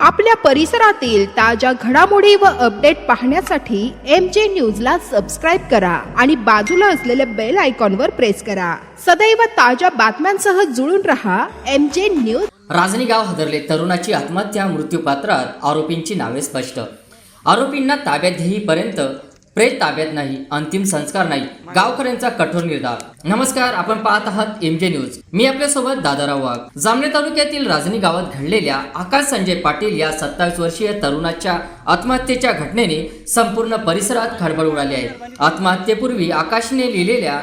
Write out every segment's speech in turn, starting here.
आपल्या परिसरातील ताज्या घडामोडी व अपडेट पाहण्यासाठी एम जे न्यूजला सबस्क्राईब करा आणि बाजूला असलेल्या बेल आयकॉनवर प्रेस करा. सदैव ताज्या बातम्यांसह जुळून रहा एम जे न्यूज राजनी गाव हदरले तरुणाची आत्महत्या मृत्यूपात्रात आरोपींची नावे स्पष्ट. आरोपींना ताब्यात घेईपर्यंत प्रेत ताब्यात नाही अंतिम संस्कार नाही गावकऱ्यांचा कठोर निर्धार. नमस्कार आपण पाहत आहात एम जे न्यूज मी आपल्यासोबत दादाराव वाघ. जामने तालुक्यातील राजनी गावात घडलेल्या आकाश संजय पाटील या सत्तावीस वर्षीय तरुणाच्या आत्महत्येच्या घटनेने संपूर्ण परिसरात खळबळ उडाली आहे. आत्महत्येपूर्वी आकाशने लिहिलेल्या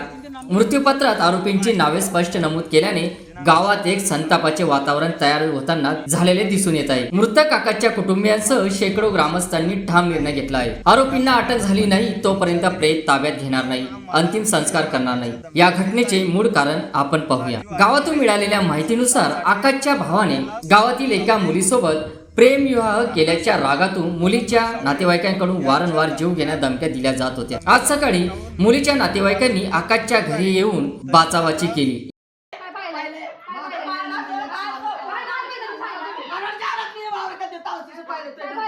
मृत्यूपत्रात आरोपींची नावे स्पष्ट नमूद केल्याने गावात एक संतापाचे वातावरण तयार होताना झालेले दिसून येत आहे. मृत काकाच्या कुटुंबियांसह शेकडो ग्रामस्थांनी ठाम निर्णय घेतला आहे. आरोपींना अटक झाली नाही तोपर्यंत प्रेत ताब्यात घेणार नाही अंतिम संस्कार करणार नाही. या घटनेचे मूळ कारण आपण पाहूया. गावातून मिळालेल्या माहितीनुसार आकाशच्या भावाने गावातील एका मुलीसोबत प्रेमविवाह केल्याच्या रागातून मुलीच्या नातेवाईकांकडून वारंवार जीव घेण्या धमक्या दिल्या जात होत्या. आज सकाळी मुलीच्या नातेवाईकांनी आकाशच्या घरी येऊन बाचाबाची केली आम्ही तर जवाडी विचारा मी जवाडी आहे चांगली मुलं आहेत ना. पण तुम्ही चांगलं निघाला येऊ नका ना सही नाही बोलू कुठं आणलं तुम्हाला आमच्या समितीने आणून दिले असते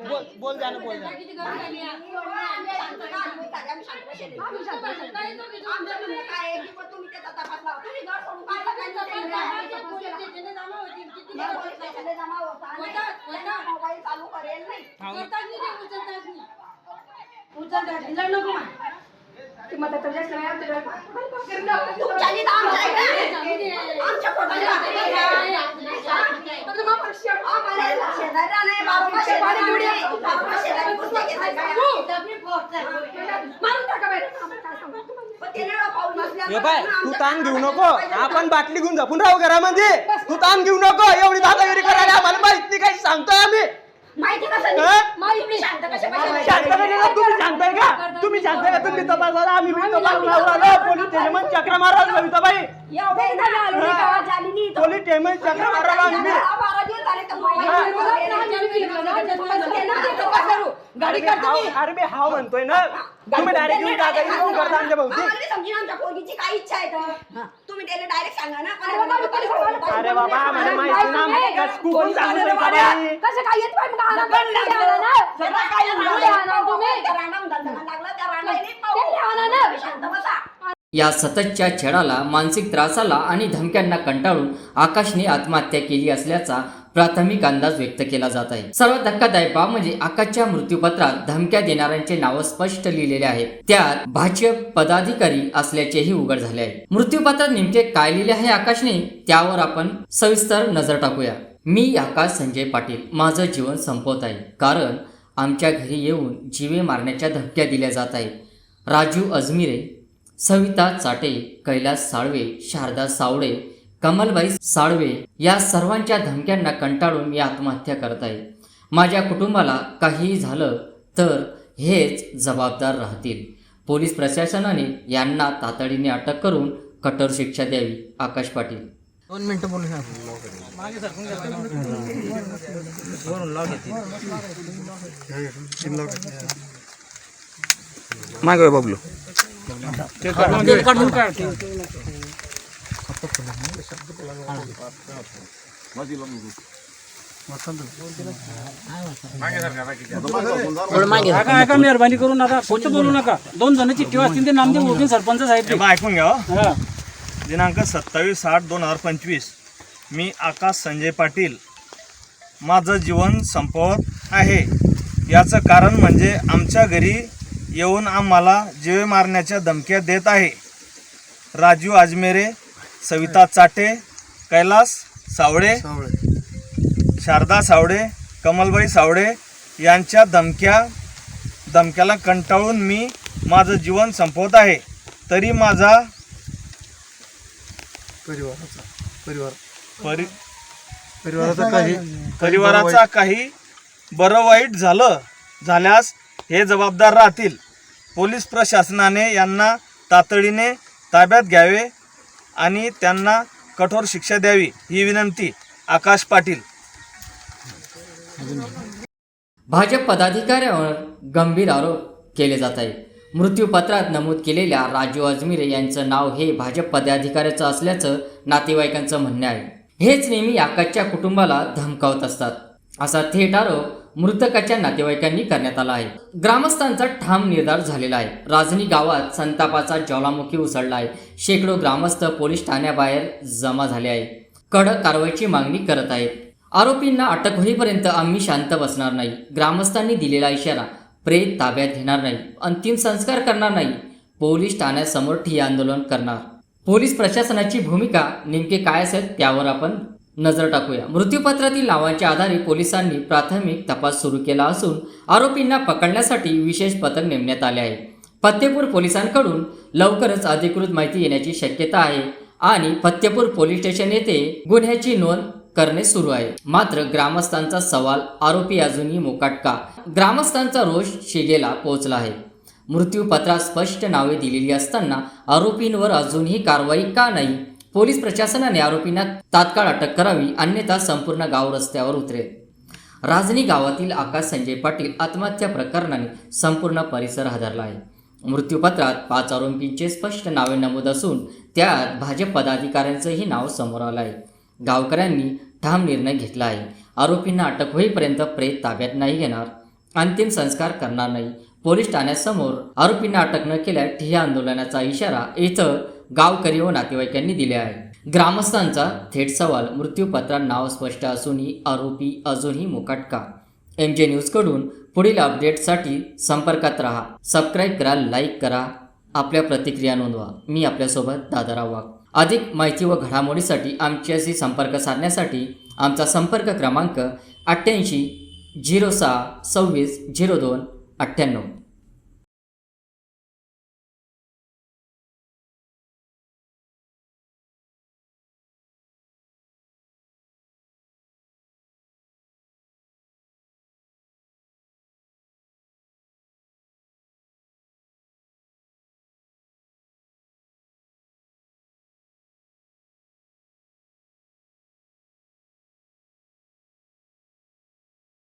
बोल बोल द्या ना बोल द्या मारून टाका बाहेर. आम्हाला हे तू ताण घेऊ नको. आपण बाटली घेऊन जपून राहू घरामध्ये. तू ताण घेऊ नको. एवढी दादागिरी करायला आम्हाला माहीत नाही काही सांगतोय आम्ही. हं? शांत कधी ना तुम्ही सांगताय का तुम्ही तपासाला आम्ही बी तपास लावून आलो पोलीस स्टेशन चक्र मारायला सविताबाई पोलीस स्टेशन चक्र मारायला आम्ही गाडी अरे बे हाव- अरे बे हाव म्हणतोय ना तुम्ही डायरेक्ट येऊन दादागिरी येऊन करता आमच्या भोवती काय इच्छा आहे तर तुम्ही त्याला डायरेक्ट सांगा ना कोणाला अरे बाबा मला माहिती ना कस- तू पण सांगू सविताबाई कसं काय येत पाहिजे मग आराम करून द्या ना. त्याला काय झालं? द्या ना तुम्ही. त्या रानाहून धंदा लागला, त्या रानाला नीट ते द्या ना ना. तुम्ही शांत बसा. या सततच्या छेडाला मानसिक त्रासाला आणि धमक्यांना कंटाळून आकाशने आत्महत्या केली असल्याचा प्राथमिक अंदाज व्यक्त केला जात आहे. सर्वात धक्कादायक बाब म्हणजे आकाशच्या मृत्यूपत्रात धमक्या देणाऱ्यांचे नाव स्पष्ट लिहिलेले आहेत. त्यात भाजप पदाधिकारी असल्याचेही उघड झाले आहे. मृत्यूपत्रात नेमके काय लिहिले आहे आकाशने त्यावर आपण सविस्तर नजर टाकूया. मी आकाश संजय पाटील. माझं जीवन संपवत आहे. कारण आमच्या घरी येऊन जीवे मारण्याच्या धमक्या दिल्या जात आहेत. राजू अजमिरे सविता चाटे कैलास साळवे शारदा सावळे कमलबाई साळवे या सर्वांच्या धमक्यांना कंटाळून मी आत्महत्या करत आहे. माझ्या कुटुंबाला काहीही झालं तर हेच जबाबदार राहतील. पोलीस प्रशासनाने यांना तातडीने अटक करून कठोर शिक्षा द्यावी आकाश पाटील. दोन मिनिटं बोलू मागे सरकून मेहरबानी करू नका खोट बोलू नका दोन जण चिठ्ठी वाचतील ते नामदेव होते सरपंच साहेब ते. ऐकून घ्या हो. हा. दिनांक सत्तावीस आठ दोन हजार पंचवीस मी आकाश संजय पाटील माझं जीवन संपवत आहे याचं कारण म्हणजे आमच्या घरी येऊन आम्हाला जीवे मारण्याच्या धमक्या देत आहे राजू आजमेरे सविता चाटे कैलास सावळे शारदा सावळे कमलबाई सावळे यांच्या धमक्या धमक्याला कंटाळून मी माझं जीवन संपवत आहे. तरी माझा परि परिवाराचा काही बरं वाईट झालं झाल्यास हे जबाबदार राहतील. पोलीस प्रशासनाने यांना तातडीने ताब्यात घ्यावे आणि त्यांना कठोर शिक्षा द्यावी ही विनंती आकाश पाटील. भाजप पदाधिकाऱ्यावर गंभीर आरोप केले जात आहे मृत्यूपत्रात नमूद केलेल्या राजू अजमिरे यांचं नाव हे भाजप पदाधिकाऱ्याचं असल्याचं नातेवाईकांचं म्हणणं आहे. हेच नेहमी आकाशच्या कुटुंबाला धमकावत असतात. असा थेट आरोप मृतकाच्या नातेवाईकांनी करण्यात आला आहे. ग्रामस्थांचा ठाम निर्धार झालेला आहे. राजनी गावात संतापाचा ज्वालामुखी उसळला आहे. शेकडो ग्रामस्थ पोलीस ठाण्याबाहेर जमा झाले आहे कडक कारवाईची मागणी करत आहेत. आरोपींना अटक होईपर्यंत आम्ही शांत बसणार नाही. ग्रामस्थांनी दिलेला इशारा प्रेत ताब्यात घेणार नाही. अंतिम संस्कार करणार नाही. पोलीस ठाण्यासमोर ठिय्या आंदोलन करणार. पोलीस प्रशासनाची भूमिका नेमके काय असेल त्यावर आपण नजर टाकूया. मृत्यूपत्रातील नावांच्या आधारे पोलिसांनी प्राथमिक तपास सुरू केला असून आरोपींना पकडण्यासाठी विशेष पथक नेमण्यात आले आहे. फत्तेपूर पोलिसांकडून लवकरच अधिकृत माहिती येण्याची शक्यता आहे आणि फत्तेपूर पोलीस स्टेशन येथे गुन्ह्याची नोंद करणे सुरू आहे. मात्र ग्रामस्थांचा सवाल आरोपी अजूनही मोकाट का ग्रामस्थांचा रोष शिगेला पोहोचला आहे. मृत्यूपत्रात स्पष्ट नावे दिलेली असताना आरोपींवर अजूनही कारवाई का नाही? पोलीस प्रशासनाने आरोपींना तात्काळ अटक करावी अन्यथा संपूर्ण गाव रस्त्यावर उतरेल. राजनी गावातील आकाश संजय पाटील आत्महत्या प्रकरणाने संपूर्ण परिसर हादरला आहे. मृत्यूपत्रात पाच आरोपींचे स्पष्ट नावे नमूद असून त्यात भाजप पदाधिकाऱ्यांचंही नाव समोर आलं आहे. गावकऱ्यांनी ठाम निर्णय घेतला आहे. आरोपींना अटक होईपर्यंत प्रेत ताब्यात नाही घेणार अंतिम संस्कार करणार नाही. पोलीस ठाण्यासमोर आरोपींना अटक न केल्यास ठिय्या आंदोलनाचा इशारा इथं गावकरी व नातेवाईकांनी दिले आहे. ग्रामस्थांचा थेट सवाल मृत्यूपत्रात नाव स्पष्ट असूनही आरोपी अजूनही मुकाट का एम जे न्यूजकडून पुढील अपडेटसाठी संपर्कात राहा. सबस्क्राईब करा लाईक करा. आपल्या प्रतिक्रिया नोंदवा. मी आपल्यासोबत दादाराव वाघ अधिक माहिती व घडामोडीसाठी आमच्याशी संपर्क साधण्यासाठी आमचा संपर्क क्रमांक अठ्ठ्याऐंशी झिरो सहा सव्वीस झिरो दोन अठ्ठ्याण्णव.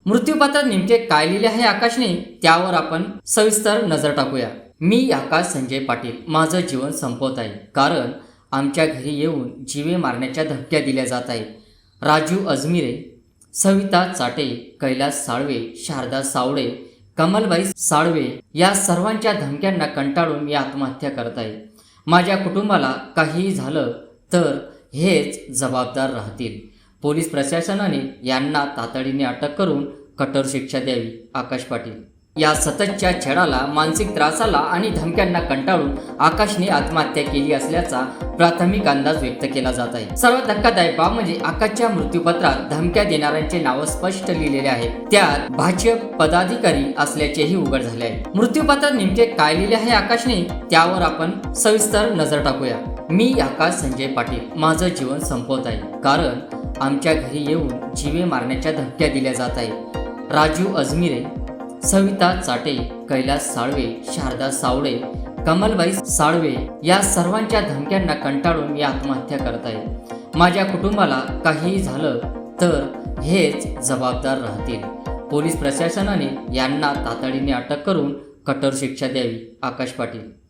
मृत्यूपत्रात नेमके काय लिहिले आहे आकाशने? त्यावर आपण सविस्तर नजर टाकूया. मी आकाश संजय पाटील. माझं जीवन संपवत आहे. कारण आमच्या घरी येऊन जीवे मारण्याच्या धमक्या दिल्या जात आहेत. राजू अजमिरे सविता चाटे कैलास साळवे शारदा सावळे कमलबाई साळवे या सर्वांच्या धमक्यांना कंटाळून मी आत्महत्या करत आहे. माझ्या कुटुंबाला काहीही झालं तर हेच जबाबदार राहतील. पोलीस प्रशासनाने यांना तातडीने अटक करून कठोर शिक्षा द्यावी आकाश पाटील. या सततच्या छेडाला मानसिक त्रासाला आणि धमक्यांना कंटाळून आकाशने आत्महत्या केली असल्याचा प्राथमिक अंदाज व्यक्त केला जात आहे. सर्वात धक्कादायक बाब म्हणजे आकाशच्या मृत्यूपत्रात धमक्या देणाऱ्यांचे नाव स्पष्ट लिहिलेले आहेत त्यात भाजप पदाधिकारी असल्याचेही उघड झाले आहे. मृत्यूपत्रात नेमके काय लिहिले आहे आकाशने? त्यावर आपण सविस्तर नजर टाकूया. मी आकाश संजय पाटील. माझं जीवन संपवत आहे. कारण आमच्या घरी येऊन जीवे मारण्याच्या धमक्या दिल्या जात आहेत. राजू अजमिरे सविता चाटे कैलास साळवे शारदा सावळे कमलबाई साळवे या सर्वांच्या धमक्यांना कंटाळून मी आत्महत्या करत आहे. माझ्या कुटुंबाला काहीही झालं तर हेच जबाबदार राहतील. पोलीस प्रशासनाने यांना तातडीने अटक करून कठोर शिक्षा द्यावी. आकाश पाटील